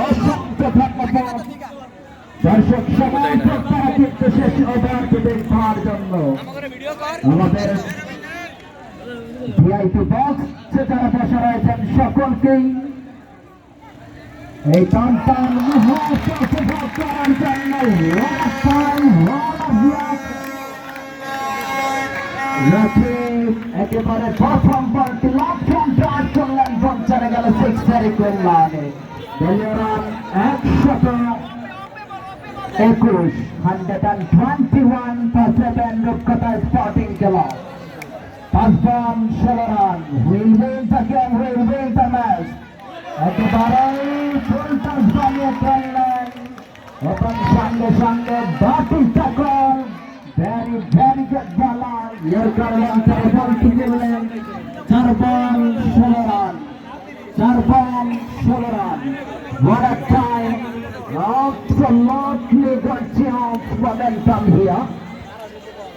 অসংখ্য ধন্যবাদ দর্শক সবাই প্রত্যাশা কিন্তু শেষ ওভারকে দেখার জন্য আমাদের ভিআইপি বক্স যারা বসে রয়েছেন সকলকেই এই মুহূর্ত করার জন্য একেবারে প্রথম বলটি লক্ষণ চার করলেন পঞ্চারে গেল সিক্স তারিখ রান একশত একুশ hundred and twenty one per seven Rupkotha sporting club পাঁচ বল ষোলো রান হুইল উইন থাকে হুইল উইন দ্য ম্যাচ একেবারেই ফুল টাচ বানিয়ে ফেললেন এবং সঙ্গে সঙ্গে বাটি চাকর ভেরি ভেরি গুড বলার বলটি করলেন চার বল রান চার বল ষোলো run What a time! Absolutely good chance momentum here.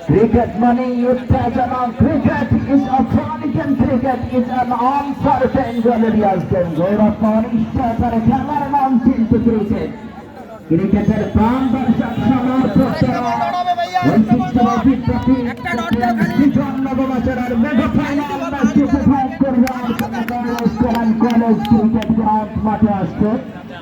Cricket money, উত্তেজনা cricket is a chronic cricket is an uncertain reality আজকের গৌরব অনিশ্চয় করে খেলার নাম কিন্তু ক্রিকেট ক্রিকেটের প্রাণ দর্শক সমর্থকরা ঐতিহ্যবাহী প্রতীক নবম আচরণের মেগা ফাইনাল ম্যাচটি উপভোগ করবে কলেজ ক্রিকেট গ্রাউন্ড মাঠে আসছে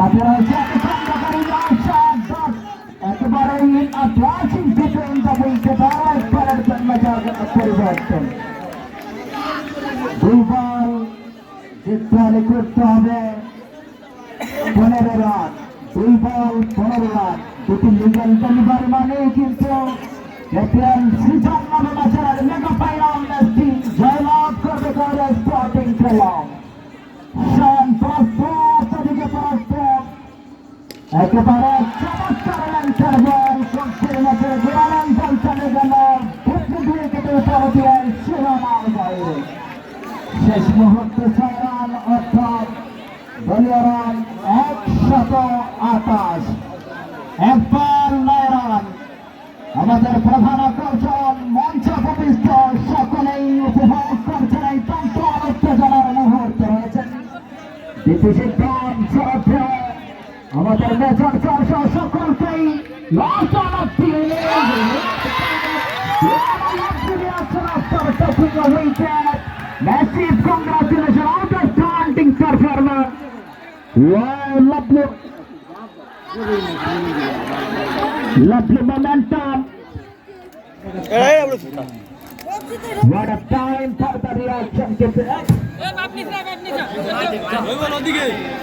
সাথে রয়েছে একেবারেই থেকে ইন্টা বলতে পারে করার জন্য পরিবর্তন। জিততে হলে করতে হবে। পনেরো রান দুই বল পনেরো রান। দুটি লিগেল ডেলিভারি মানে কিন্তু এপিএল সিজন নামে ম্যাচের মেগা ফাইনাল ম্যাচটি জয়লাভ করবে করে স্পোর্টিং ক্লাব একেবারে চমৎকার ল্যান্সার বল কক্ষের মধ্যে গোড়ালঞ্চল চলে গেল দুই কেটে পরে শিরোনার বাইরে শেষ মুহূর্তে ছয় রান অর্থাৎ দলীয় রান একশত আঠাশ। একবার নয় রান আমাদের প্রধান আকর্ষণ মঞ্চ উপবিষ্ট সকলেই উপভোগ করছেন এই তন্ত্র উত্তেজনার মুহূর্তে রয়েছেন দ্বিতীয় সিদ্ধান্ত আমাদের মেজর চাষ সকলকেই loss Massive congratulations, outstanding performance. Wow, lovely, lovely momentum. What a time for the reaction to the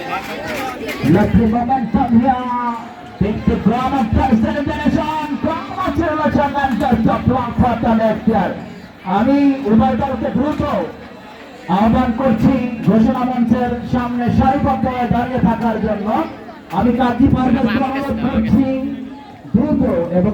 Lovely momentum here. The ground of first elimination. Congratulations and just a block for the next year. আমি উভয় দলকে দ্রুত আহ্বান করছি ঘোষণা মঞ্চের সামনে সারিবদ্ধ হয়ে দাঁড়িয়ে থাকার জন্য আমি কাজী পারভেজ অনুরোধ করছি দ্রুত এবং